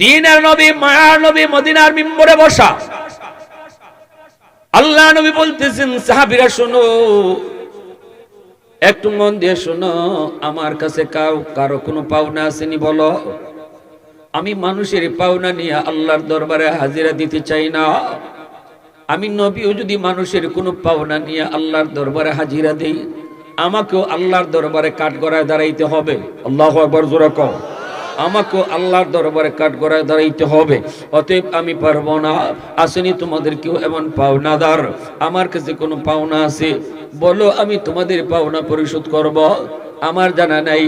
দিনের নবী, মায়ার নবী, মদিনার মিম্বরে বসা। আল্লাহ নবী বলতেছেন, সাহাবিরা, শোনো, একটু মন দিয়ে শোনো, আমার কাছে কাউ, কারও কোনো পাওনা আসেনি, বলো। আমি মানুষের পাওনা নিয়ে আল্লাহর দরবারে হাজিরা দিতে চাই না। আমি নবীও যদি মানুষের কোনো পাওনা নিয়ে আল্লাহর দরবারে হাজিরা দেই, আমাকেও আল্লাহর দরবারে কাঠগড়ায় দাঁড়াইতে হবে। আল্লাহ একবার জোরা কও। আমাকেও আল্লাহর দরবারে কাঠগড়ায় দাঁড়াইতে হবে। অতএব আমি পারব না। আসেনি তোমাদের কেউ এমন পাওনাদার। আমার কাছে কোনো পাওনা আছে? বলো, আমি তোমাদের পাওনা পরিশোধ করব। আমার জানা নাই,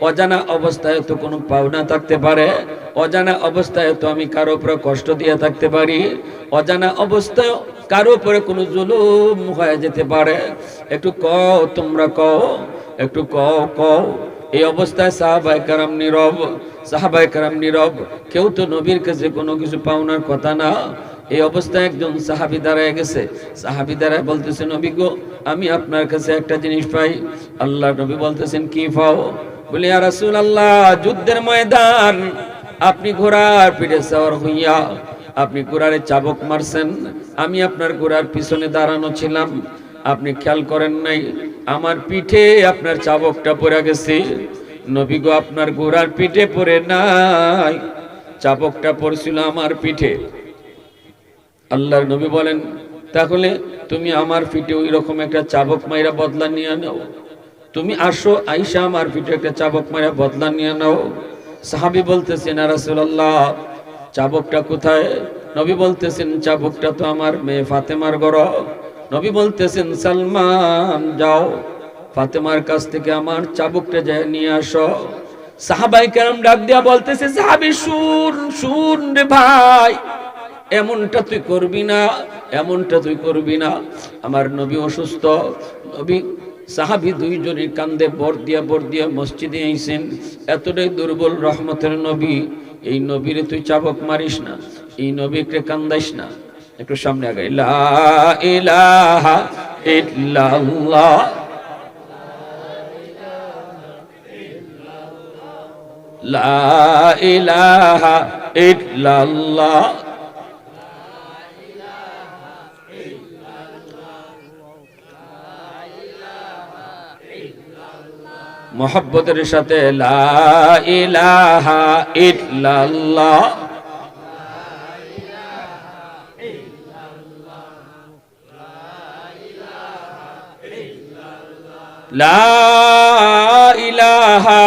অজানা অবস্থায় তো কোনো পাওনা থাকতে পারে। অজানা অবস্থায় তো আমি কারও উপরে কষ্ট দিয়ে থাকতে পারি। অজানা অবস্থায় কারও উপরে কোনো জুলুম হয়ে যেতে পারে। একটু কও, তোমরা কও, একটু কও কও। এই অবস্থায় সাহাবাই কারাম নীরব সাহাবাই কারাম নীরব, কেউ তো নবীর কাছে কোনো কিছু পাওনার কথা না। এই অবস্থায় একজন সাহাবি দাঁড়ায় গেছে। সাহাবি দাঁড়ায় বলতেছে, নবী গো, আমি আপনার কাছে একটা জিনিস পাই। আল্লাহ নবী বলতেছেন, কি পাও? বলি আর রাসূল আল্লাহ যুদ্ধের ময়দান। আপনি ঘোড়ার পিঠে সওয়ার হইয়া আপনি ঘোড়ারে চাবক মারছেন। আমি আপনার ঘোড়ার পিছনে দাঁড়ানো ছিলাম। আপনি খেয়াল করেন নাই। আমার পিঠে আপনার চাবকটা পড়ে গেছে। নবী গো, আপনার ঘোড়ার পিঠে পড়ে নাই। চাবকটা পড়ছিল আমার পিঠে। আল্লাহর নবী বলেন, তাহলে তুমি আমার পিঠে ওই রকম একটা চাবক মাইরা বদলা নিয়ে নাও। তুমি আসো, আইসা আমার পিঠে একটা চাবক মাইরা বদলা নিয়ে নাও। সাহাবি বলতেছেন রাসূলুল্লাহ, চাবকটা কোথায়? নবী বলতেছেন, চাবকটা তো আমার মেয়ে ফাতেমার ঘর। নবী বলতেছেন, সালমান, যাও। ফাতেমার কাছ থেকে আমার চাবুকটা যায় নিয়ে আসো। সাহাবাই কেরাম ডাক দিয়া বলতেছে, সাহাবি, শুন শুন রে ভাই। এমনটা তুই করবি না, এমনটা তুই করবি না। আমার নবী অসুস্থ। নবী, সাহাবি দুইজনের কান্দে বর দিয়া বর দিয়া মসজিদে আইছেন। এতটাই দুর্বল রহমতের নবী। এই নবীরে তুই চাবক মারিস না, এই নবীকে কান্দাইস না। একটু সামনে আগে ইলাহা ইল্লাল্লাহ। লা ইলাহা ইল্লাল্লাহ। মোহব্বতের সাথে লা ইলাহা ইল্লাল্লাহ। লা ইলাহা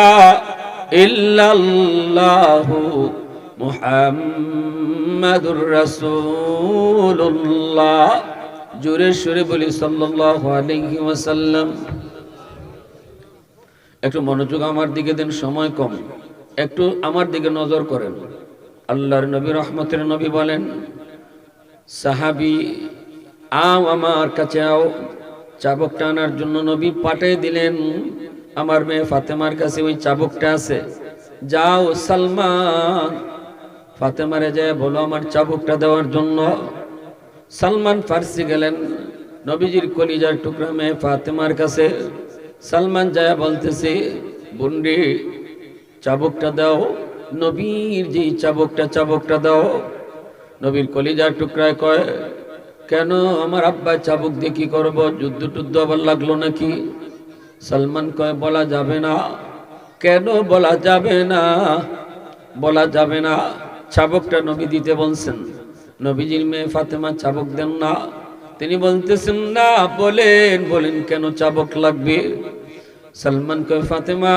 জোরে একটু মনোযোগ আমার দিকে দেন, সময় কম। একটু আমার দিকে নজর করেন। আল্লাহর নবী, রহমতের নবী বলেন, সাহাবি, আও আমার কাছে আও। চাবকটা আনার জন্য নবী পাঠিয়ে দিলেন। আমার মেয়ে ফাতেমার কাছে ওই চাবকটা আছে। যাও সালমান, ফাতেমারে যায় বলো আমার চাবকটা দেওয়ার জন্য। সালমান ফার্সি গেলেন। নবীজির কলিজার টুকরা মেয়ে ফাতেমার কাছে। সালমান যায় বলতেছে, বুন্ডি, চাবকটা দাও। নবীর যে চাবকটা চাবকটা দাও। নবীর কলিজার টুকরায় কয় কেন আমার আব্বা চাবুক দিয়ে কি করব? যুদ্ধ টুদ্ধ আবার লাগল নাকি? সালমান কয়, বলা যাবে না। কেন বলা যাবে না? বলা যাবে না। চাবকটা নবী দিতে বলছেন। নবীজির মেয়ে ফাতেমা চাবক দেন না। তিনি বলতেছেন, না, বলেন। বলেন, কেন চাবক লাগবে? সালমান কয়, ফাতেমা,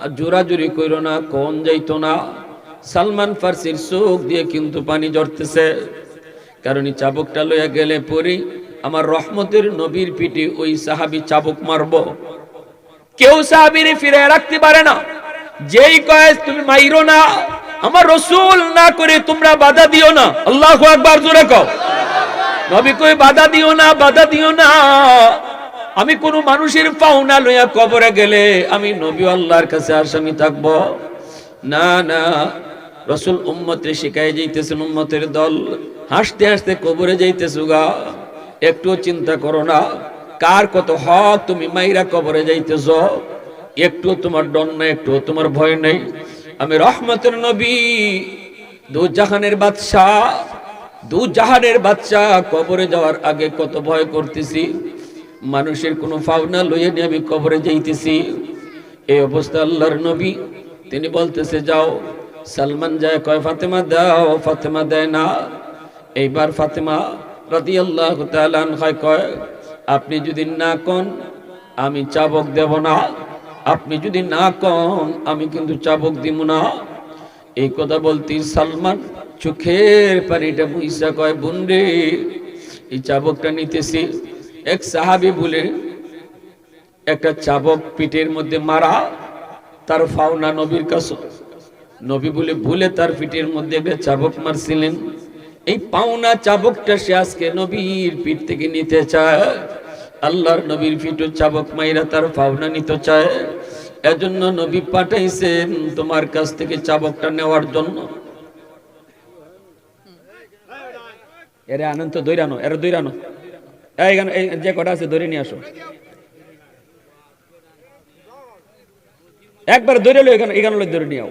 আর জোরাজুরি কইর না, কোন যাইতো না। সালমান ফার্সির চোখ দিয়ে কিন্তু পানি জড়তেছে কারণ এই চাবকটা লইয়া গেলে পরে আমার রহমতের নবীর পিঠে ওই সাহাবি চাবক মারব। কেউ সাহাবির ফিরে রাখতে পারে না। যেই কয়েস, তুমি মাইরো না। আমার রসুল না করে তোমরা বাধা দিও না। আল্লাহ একবার জোরে কও। নবী কই বাধা দিও না, বাধা দিও না। আমি কোন মানুষের পাওনা লইয়া কবরে গেলে আমি নবী আল্লাহর কাছে আর আসামি থাকব। না না। রসুল উম্মতে শিখাই যাইতেছেন উম্মতের দল। হাসতে হাসতে কবরে যাইতেছু গা। একটু চিন্তা করো না। কার কত হক তুমি মাইরা কবরে যাইতেছ? একটু তোমার ডন নাই একটু তোমার ভয় নেই। আমি রহমতের নবী দু জাহানের বাদশাহ দু জাহানের বাচ্চা কবরে যাওয়ার আগে কত ভয় করতেছি। মানুষের কোনো ফাওনা লইয়ে নিয়ে আমি কবরে যাইতেছি। এই অবস্থা আল্লাহর নবী। তিনি বলতেছে, যাও, সালমান যায়, কয়, ফাতেমা দাও, ফাতেমা দেয় না। এইবার ফাতেমা রাদি আল্লাহ কয়, আপনি যদি না কন, আমি চাবক দেব না। আপনি যদি না কন, আমি কিন্তু চাবক দিব না। এই কথা বলতে সালমান চোখের পানিটা মুইসা কয় বুনরে এই চাবকটা নিতেছি। এক সাহাবি বলে, একটা চাবক পিঠের মধ্যে মারা, তার ফাওনা নবীর কাছে। নবী বলে, ভুলে তার পিঠের মধ্যে একটা চাবক মারছিলেন। এই পাওনা চাবকটা সে আজকে নবীর পিঠ থেকে নিতে চায়। আল্লাহর নবীর পিঠও চাবক মাইরা তার পাওনা নিতে চায়। এজন্য নবী পাঠাইছেন তোমার কাছ থেকে চাবকটা নেওয়ার জন্য। এরে আনন্দ, দৈরানো, এর দৈরানো। এই গান- এই যে কটা আছে, ধরে নিয়ে আসো। একবার ধরে লো এখানে এখানে ধরে নিয়ে আও।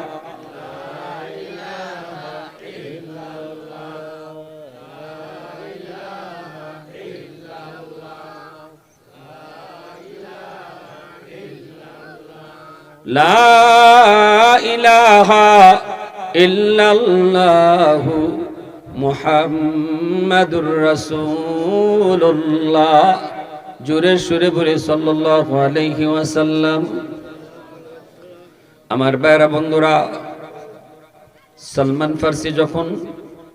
লা ইলাহা ইল্লাল্লাহু মুহাম্মাদুর রাসূলুল্লাহ। জোরে সুরে বলে সাল্লাল্লাহু আমার বেড়া বন্ধুরা, সলমান ফার্সি যখন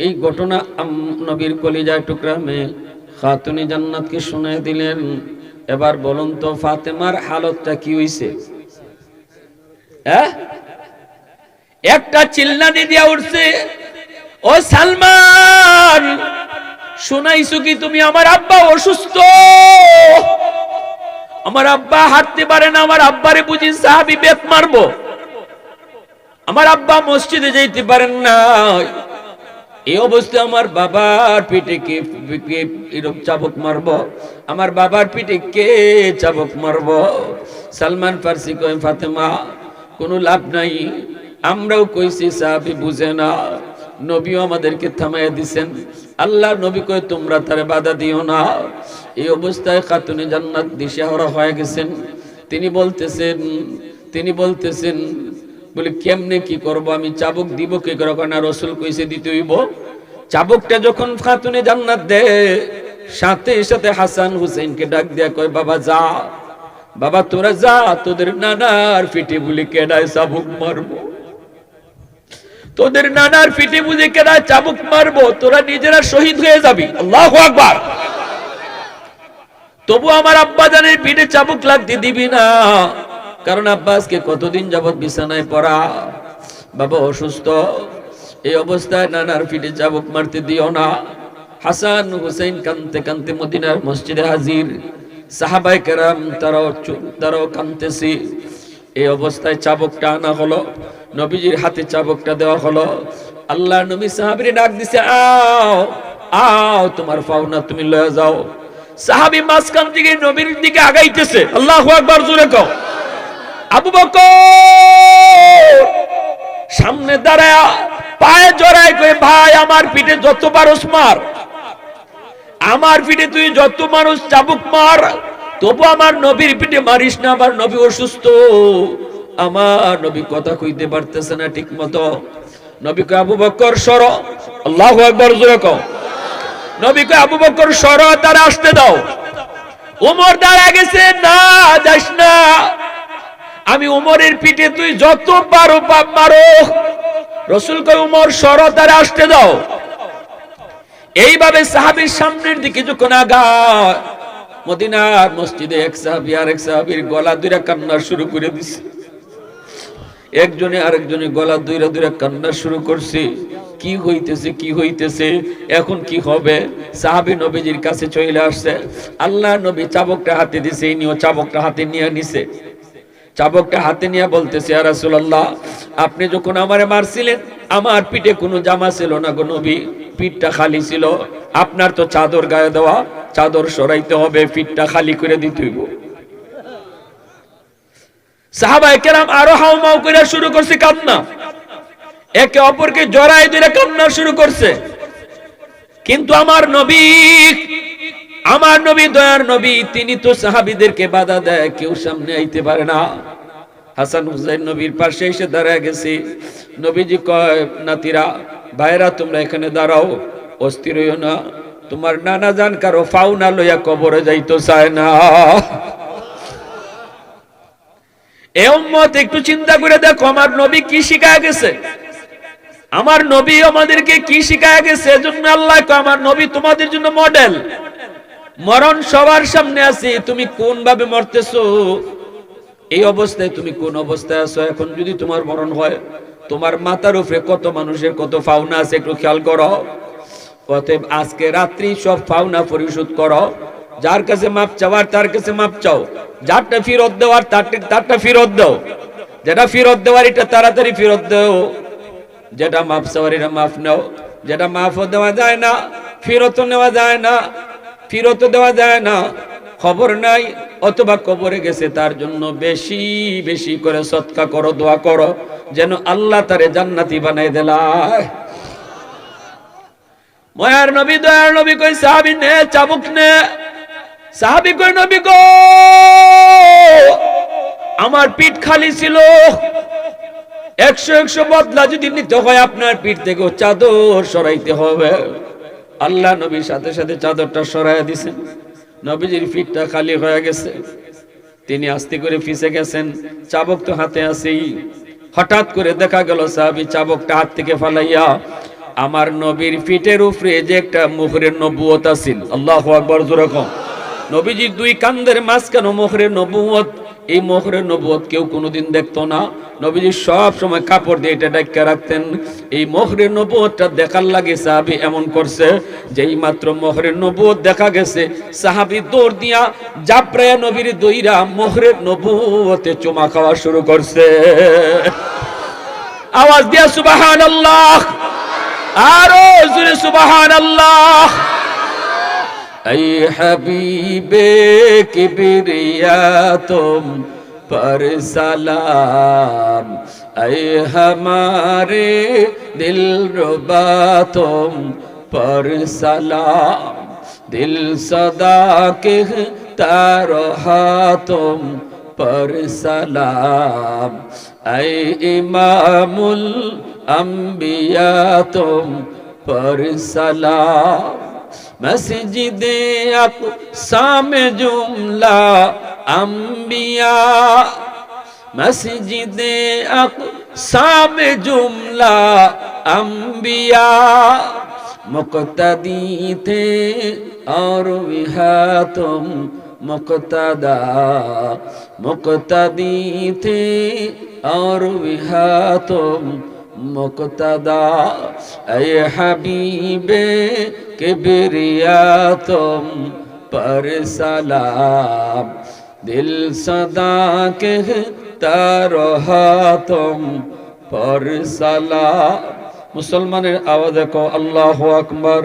এই ঘটনা নবীর কলিজায় টুকরামে খাতুনি জান্নাতকে শুনে দিলেন, এবার বলুন তো ফাতেমার হালতটা কি হইছে? হ্যাঁ? একটা চিল্লানি দিয়া উঠছে, ও সালমান, শুনাইছো কি তুমি আমার আব্বা অসুস্থ? আমার আব্বা হাঁটতে পারে না, আমার আব্বারে বুঝি সাহাবি বেত মারবো। আমার আব্বা মসজিদে যাইতে পারেন না এই অবস্থায় আমার বাবার পিঠে কে এরকম চাবক মারবো? আমার বাবার পিঠে কে চাবক মারবো? সালমান ফার্সি কয় ফাতেমা কোনো লাভ নাই। আমরাও কইছি, সাহাবি বুঝে না। নবীও আমাদেরকে থামাইয়া দিছেন। আল্লাহ নবী কয়, তোমরা তারে বাধা দিও না। এই অবস্থায় খাতুনে জান্নাত দিশেহারা হয়ে গেছেন। তিনি বলতেছেন তিনি বলতেছেন, বলে, কেমনে কি করব? আমি চাবুক দিব কি করে? না, রসুল কইছে দিতে হইব। চাবুকটা যখন খাতুনে জান্নাত দে সাথে সাথে হাসান হুসেনকে ডাক দিয়া কয়, বাবা, যা। বাবা, তোরা যা, তোদের নানার পিঠে বুলি কেডায় চাবুক মারবো। তোদের নানার পিঠে বুঝে কেডায় চাবুক মারবো, তোরা নিজেরা শহীদ হয়ে যাবি। আল্লাহ আকবার। তবু আমার আব্বা জানের পিঠে চাবুক লাগতে দিবি না। কারণ আব্বাসকে কতদিন যাবৎ বিছানায় পড়া। বাবা অসুস্থ। এই অবস্থায় নানার পিঠে চাবুক মারতে দিও না। হাসান হুসেন কানতে কানতে মদিনার মসজিদে হাজির। সাহাবাই কেরাম তারাও তারাও কানতেছি এই অবস্থায় চাবকটা আনা হলো, নবীজির হাতে চাবকটা দেওয়া হলো। আল্লাহ নবী সাহাবিরে ডাক দিছে, আও আও, তোমার পাওনা তুমি লয়ে যাও। সাহাবি মাঝখান থেকে নবীর দিকে আগাইতেছে। আল্লাহু আকবার, জোরে কও। আবু বকর সামনে দাঁড়ায় পায়ে জড়ায় কই ভাই, আমার পিঠে যত পারস মার আমার পিঠে তুই যত মানুষ চাবুক মার, তবু আমার নবীর পিঠে মারিস না, আমার নবী অসুস্থ। আমার নবী কথা কইতে পারতেছে না ঠিক মতো নবীকে আবু বকর সর, আল্লাহু আকবার জোরে কও। নবীকে আবু বকর সর, তারা আসতে দাও। উমর দাঁড়া গেছে, না, যাস না। আমি উমরের পিঠে তুই যত পারো পাপ মারো রসুল কয়, উমর, সর, তারা আসতে দাও। এইভাবে সাহাবির সামনের দিকে যখন আগা মদিনার মসজিদে এক সাহাবি আর এক সাহাবির গলা দুইরা কান্না শুরু করে দিছে। একজনে আরেকজনে গলা দুইরা দুইরা কান্না শুরু করছে। কি হইতেছে কি হইতেছে, এখন কি হবে? সাহাবি নবীজির কাছে চলে আসছে। আল্লাহ নবী চাবকটা হাতে দিছে ইনিও চাবকটা হাতে নিয়ে নিছে। চাবকটা হাতে নিয়ে বলতেছে আর রাসূলুল্লাহ, আপনি যখন আমারে মারছিলেন, আমার পিঠে কোনো জামা ছিল না গো নবী। পিঠটা খালি ছিল। আপনার তো চাদর গায়ে দেওয়া, চাদর সরাইতে হবে, পিঠটা খালি করে দিতে হইব। সাহাবায়ে কেরাম আরও হাউমাউ করে শুরু করছে কান্না। একে অপরকে জড়াই দিলে কান্না শুরু করছে। কিন্তু আমার নবী আমার নবী, দয়ার নবী, তিনি তো সাহাবীদেরকে বাধা দেয়, কেউ সামনে আইতে পারে না। হাসান হুসাইন নবীর পাশে এসে দাঁড়ায় গেছি। নবীজি কয়, নাতিরা ভাইরা, তোমরা এখানে দাঁড়াও, অস্থির হইও না। তোমার নানা জান কারও ফাউনা লইয়া কবরে যাইতো চায় না। একটু চিন্তা করে দেখো, আমার নবী কি শিখায় গেছে? আমার নবী আমাদেরকে কি শিখায় গেছে? আল্লাহ আমার নবী তোমাদের জন্য মডেল মরণ সবার সামনে আছে, তুমি কোন ভাবে মরতেছো? এই অবস্থায় তুমি কোন অবস্থায় আছো? এখন যদি তোমার মরণ হয় তোমার মাথার উপরে কত মানুষের কত ফাউনা আছে একটু খেয়াল করো। অতএব আজকে রাত্রি সব ফাউনা পরিশোধ করো। যার কাছে মাপ চাওয়ার তার কাছে মাপ চাও। যারটা ফেরত দেওয়ার তারটা তারটা ফেরত দাও। যেটা ফেরত দেওয়ার এটা তাড়াতাড়ি ফেরত দাও। যেটা মাপ চাওয়ার এটা মাফ নাও। যেটা মাফও দেওয়া যায় না, ফেরতও নেওয়া যায় না, ফেরতও দেওয়া যায় না। খবর নাই, অথবা কবরে গেছে তার জন্য বেশি বেশি করে সৎকা করো, দোয়া করো, যেন আল্লাহ তারে জান্নাতি বানাই দেলায় ময়ার নবী, দয়ার নবী কই, সাহাবি নে, চাবুক নে। সাহাবি কই, নবী গো? আমার পিঠ খালি ছিল। একশো একশো বদলা যদি নিতে হয় আপনার পিঠ থেকে চাদর সরাইতে হবে। আল্লাহ নবীর সাথে সাথে চাদরটা সরাইয়া দিছেন। নবীজির পিঠটা খালি হয়ে গেছে। তিনি আস্তে করে ফিসে গেছেন। চাবক তো হাতে আসেই হঠাৎ করে দেখা গেল সাহাবি চাবকটা হাত থেকে ফালাইয়া আমার নবীর পিঠের উপরে যে একটা মুখরের নবুয়ত আছিল। আল্লাহ আকবর যেরকম নবীজির দুই কান্দের মাঝখানে মুখরের নবুয়ত এই মোহরের নবুয়ত কেউ কোনোদিন দেখতো না। নবীজি সব সময় কাপড় দিয়ে এটা ডাক্কা রাখতেন। এই মোহরের নবুয়তটা দেখার লাগে সাহাবি এমন করছে যে এই মাত্র মোহরের নবুয়ত দেখা গেছে। সাহাবি দৌড় দিয়া জাপড়ায়া নবীর দইরা মোহরের নবুয়তে চুমা খাওয়া শুরু করছে। আওয়াজ দিয়া সুবাহান আল্লাহ আরও জোরে সুবাহান আল্লাহ ऐ हबीबे किबरिया, तुम पर सलाम। ऐ हमारे दिल रुबा, तुम पर सलाम। दिल सदा के तारहा तुम पर सलाम। ऐ इमामुल अम्बिया तुम पर सलाम। মসজিদ সামে জুমলা আম্বিয়া। মসজিদ সামে জুমলা আম্বিয়া। মুক্তদি থে আর বিহা তুম মুক্তদা। মুক্তদি থে আর বিহা তুম মকতাদা এ হাবিবে কিবরিয়া তুম পর সালাম। দিল সদা কেহতা রহা তুম পর সালাম। মুসলমানের আওয়াজে কো আল্লাহু আকবার।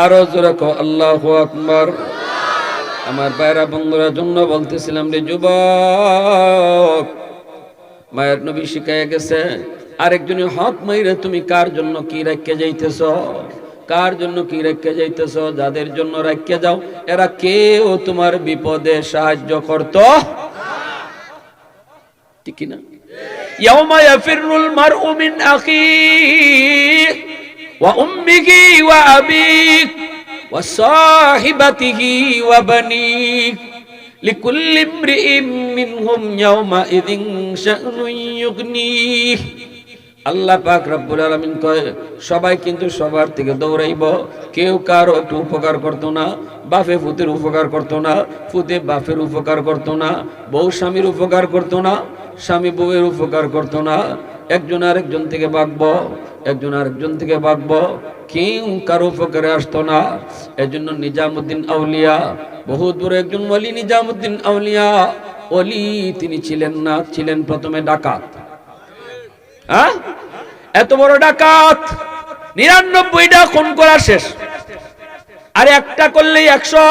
আরও জোরে কো আল্লাহু আকবার। আমার বাইরা বন্ধুরা, জন্য বলতেছিলাম রে যুবক মায়ের নবী শিখাইয়া গেছে, আরেকজনের হক মাইরে তুমি কার জন্য কি রেখে যাইতেছ? কার জন্য কি রেখে যাইতেছ? যাদের জন্য রেখে যাও, এরা কেউ তোমার বিপদে সাহায্য করত? ঠিক না ওয়া لكل امرئ منهم يومئذ شأن يغنيه আল্লাহ পাক রব্বুল আলামিন কয় সবাই কিন্তু সবার থেকে দৌড়াইব কেউ কারো একটু উপকার করতো না বাপে ফুতের উপকার করতো না ফুতে বাপের উপকার করতো না বউ স্বামীর উপকার করতো না স্বামী বউয়ের উপকার করতো না একজন আরেকজন থেকে ভাগবো একজন আরেকজন থেকে ভাগবো। কেউ কারও উপকারে আসতো না। এজন্য নিজামুদ্দিন আউলিয়া, বহু দূরে একজন ওলি নিজামুদ্দিন আউলিয়া অলি তিনি ছিলেন না, ছিলেন প্রথমে ডাকাত। হ্যাঁ? এত বড় ডাকাত! নিরানব্বইটা খুন করা শেষ। আর একটা করলেই একশো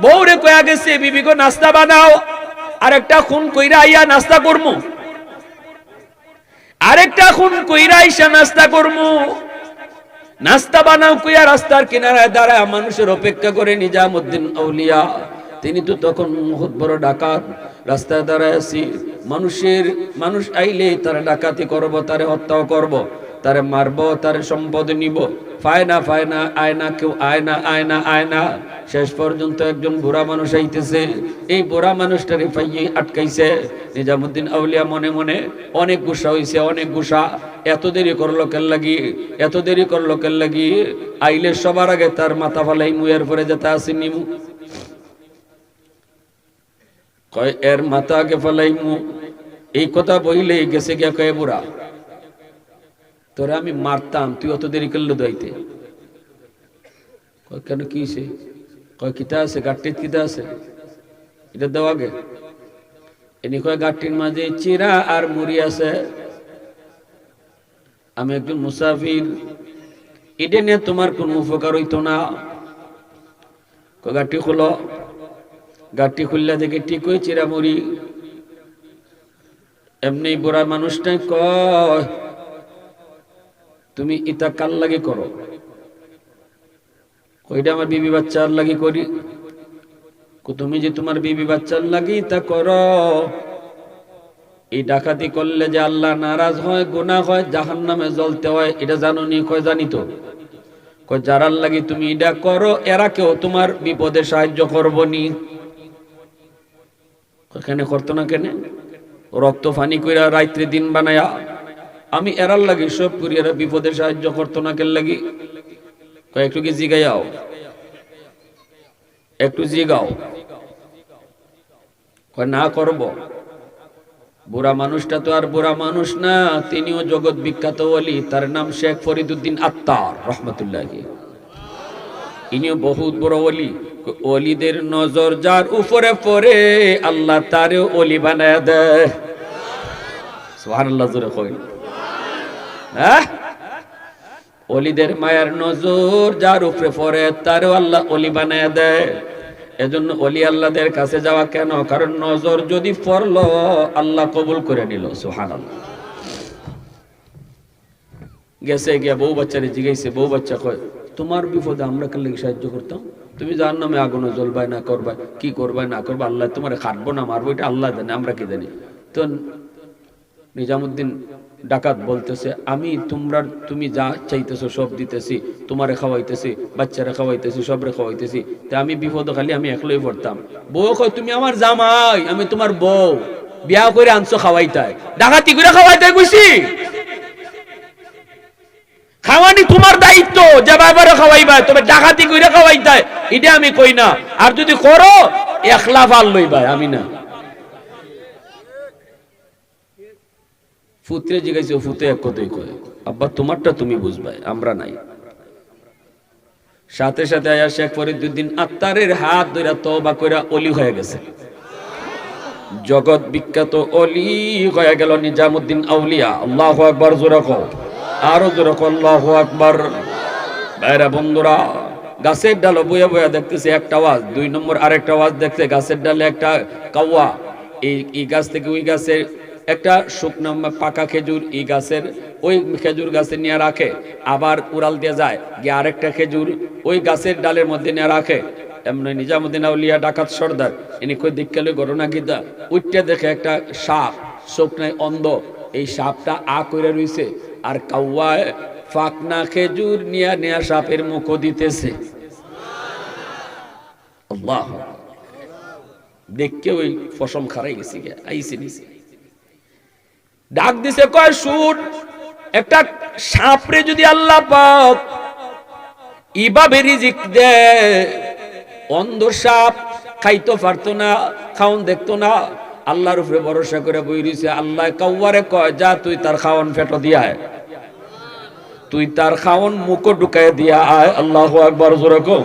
বউরে কয়া গেছে বিবিগো নাস্তা বানাও। আর একটা খুন কইরা আইয়া নাস্তা করমু। আরেকটা খুন কইরা আইসা নাস্তা করমু। নাস্তা বানাও কইয়া রাস্তার কিনারায় দাঁড়ায় মানুষের অপেক্ষা করে নিজামুদ্দিন আউলিয়া। তিনি তো তখন বহুত বড় ডাকাত। রাস্তায় দাঁড়ায় আছি। মানুষের, মানুষ আইলে তারা ডাকাতি করব, তারে হত্যাও করব। তারে মারব, তারে সম্পদ নিব। ফায়না ফায়না, আয়না কেউ আয়না আয়না আয়না। শেষ পর্যন্ত একজন বুড়া মানুষ আইতেছে। এই বুড়া মানুষটারে পাইয়ে আটকাইছে। নিজামুদ্দিন আউলিয়া মনে মনে, অনেক গুসা হইছে, অনেক গুসা। এত দেরি করল কেন লাগি? এত দেরি করল কেন লাগি? আইলে সবার আগে তার মাথা ফালাই মুয়ের পরে যেতে আসেনি মু কয়, এর মাথা আগে ফালাই মু। এই কথা বইলে গেছে গিয়া কয়ে বুড়া তোরে আমি মারতাম, তুই অত দেরি করল দইতে কেন কি হইছে? কয়, কিতা আছে? গাঠটির কিতা আছে? এটা দেওয়া গে এনি কয় গাঠটির মাঝে চিরা আর মুড়ি আছে। আমি একজন মুসাফির। এটা নিয়ে তোমার কোনো উপকার হইতো না। গাঠটি খুলো। গাঠটি খুললে দেখে ঠিক হয়ে চিরা মুড়ি। এমনি বুড়া মানুষটাই কয় তুমি এটা কার লাগে করো? কইটা আমার বিবি বাচ্চার লাগি করি? তুমি যে তোমার বিবি বাচ্চার লাগি তা করো। এই ডাকাতি করলে যে আল্লাহ নারাজ হয়, গুনাহ হয় জাহান নামে জ্বলতে হয়, এটা জানো নি, কয় জানি তো? যারার লাগি তুমি এটা করো, এরা কেউ তোমার বিপদে সাহায্য করব নি। কেন করতো না কেন? রক্ত ফানি কইরা রাত্রে দিন বানায়া আমি এরার লাগি, সব করি এরা বিপদে সাহায্য করতো না কেন লাগি? একটু কি জিগাইয়াও? একটু জিগাও। না করব। বুড়া মানুষটা তো আর বুড়া মানুষ না, তিনিও জগৎ বিখ্যাত অলি তার নাম শেখ ফরিদুদ্দিন আত্মার রহমতুল্লাহ। ইনিও বহুত বড় অলি অলিদের নজর যার উপরে পরে আল্লাহ তারেও অলি বানায় দেয়। সুবহানাল্লাহ, জোরে কইন। হ্যাঁ অলিদের মায়ের নজর যার উপরে পড়ে, তারও আল্লাহ অলি বানায় দেয়। এজন্য অলি আল্লাহদের কাছে যাওয়া কেন? কারণ নজর যদি পড়ল, আল্লাহ কবুল করে নিল, সুবহানাল্লাহ। গেছে গিয়া বউ বাচ্চারে জিগাইছে বউ বাচ্চা কয়, তোমার বিপদে আমরা কেন লাগি সাহায্য করতাম? তুমি যার নামে আগুনে জ্বলবাই না করবা কি করবাই না করবা আল্লাহ তোমার খাটবো না, মারবো, এটা আল্লাহ জানে, আমরা কি জানি? তো নিজামুদ্দিন ডাকাত বলতেছে, আমি তোমরা, তুমি যা চাইতেছো সব দিতেছি, তোমারে খাওয়াইতেছি, বাচ্চারা খাওয়াইতেছি, সবরে খাওয়াইতেছি। তা আমি বিপদ খালি আমি একলাই পড়তাম। বউ কয়, তুমি আমার জামাই, আমি তোমার বউ। বিয়া করে আনছো খাওয়াইতাই ডাকাতি করে খাওয়াইতাই বুঝছি আমি কই না। আর যদি করো, একলা ফাল লইবা আমি না। ফুতরে জিগাইছে ফুতে এক কথাই কয়, আব্বা, তোমারটা তুমি বুঝবাই আমরা নাই। সাথে সাথে আয়া শেখ ফরিদুদ্দিন আত্মারের হাত ধরে তবা কইরা অলি হয়ে গেছে। জগৎ বিখ্যাত অলি হয়ে গেল নিজামুদ্দিন আউলিয়া। আল্লাহ আকবার, জোরা কও। আরও জোরা কও, আল্লাহ আকবার। বাইরা বন্ধুরা, গাছের ডাল বইয়া বইয়া দেখতেছে একটা আওয়াজ, দুই নম্বর আরেকটা আওয়াজ দেখছে গাছের ডালে একটা কাওয়া। এই এই গাছ থেকে ওই গাছের একটা শুকনো পাকা খেজুর এই গাছের, ওই খেজুর গাছে নিয়ে রাখে, আবার উড়াল দিয়ে যায়, গিয়ে আরেকটা খেজুর ওই গাছের ডালের মধ্যে নিয়ে রাখে। এমনি নিজামুদ্দিন আউলিয়া ডাকাত সর্দার, ইনি কই দীক্ষালে ঘটনা গীতা উঠতে দেখে একটা সাপ, শুকনায় অন্ধ, এই সাপটা আ করে রইছে, আর কাউয়ায় ফাকনা খেজুর নিয়া নিয়া সাপের মুখ দিতেছে। আল্লাহ দেখকে ওই ফসম খারাই গেছি গে আইসি নিছি। ডাক দিছে, কয় শুট একটা সাপরে যদি আল্লাহ পাক ইভাবে রিজিক দে অন্ধ সাপ খাইতে পারতো না, খাওন দেখতো না, আল্লাহর উপরে ভরসা করে বই রইছে, আল্লাহ কাউয়ারে কয়, যা, তুই তার খাওয়ান ফেটো দিয়া তুই তার খাওয়ান মুখো ঢুকায় দিয়া আয়। আল্লাহ একবার জোরে কো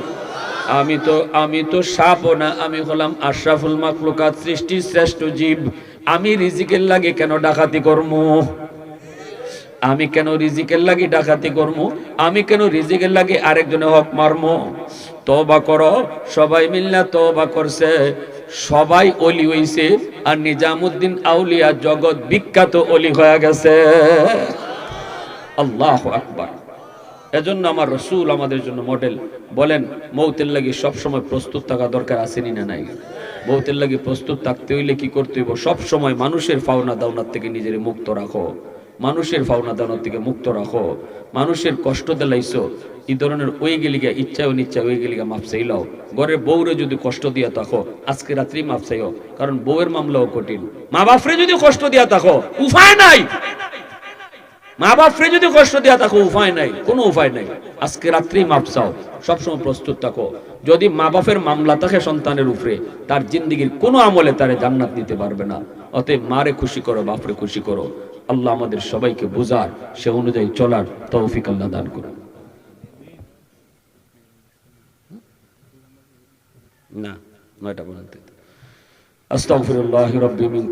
আমি তো আমি তো সাপও না, আমি হলাম আশরাফুল মাকলুকাত সৃষ্টির শ্রেষ্ঠ জীব। আমি রিজিকের লাগে কেন ডাকাতি করমু? আমি কেন রিজিকের লাগি ডাকাতি করমু? আমি কেন রিজিকের লাগি আরেকজনে হক মারমু? তবা করো, সবাই মিল্লা তবা করছে। সবাই অলি হইছে আর নিজামুদ্দিন আউলিয়া জগৎ বিখ্যাত অলি হয়ে গেছে। আল্লাহ আকবার। এজন্য আমার রসুল আমাদের জন্য মডেল বলেন, মৌতের লাগি সবসময় প্রস্তুত থাকা দরকার আসেনি না নাই? মৌতের লাগি প্রস্তুত থাকতে হইলে কি করতে হইব? সবসময় মানুষের ফাওনা দাওনার থেকে নিজের মুক্ত রাখো। মানুষের ফাওনা দাওনার থেকে মুক্ত রাখো। মানুষের কষ্ট দিলাইছো এই ধরনের ওই গেলিগা ইচ্ছা ও নিচ্ছা ওই গেলিগা মাপ চাইলাও। ঘরের বউরে যদি কষ্ট দিয়া থাকো, আজকে রাত্রি মাপ চাইও, কারণ বউয়ের মামলাও কঠিন। মা বাপরে যদি কষ্ট দিয়া থাকো, উপায় নাই। মা বাপরে যদি কষ্ট দেওয়া থাকো, উপায় নাই, কোনো উপায় নাই। আজকে রাত্রি মাপ চাও, সবসময় প্রস্তুত থাকো। যদি মা বাপের মামলা থাকে সন্তানের উপরে, তার জিন্দিগির কোনো আমলে তারে জান্নাত দিতে পারবে না। অতএব মারে খুশি করো, বাপরে খুশি করো। আল্লাহ আমাদের সবাইকে বুঝার, সে অনুযায়ী চলার তৌফিক আল্লাহ দান করুন। না, নয়টা পর্যন্ত। আস্তাগফিরুল্লাহ রাব্বি মিন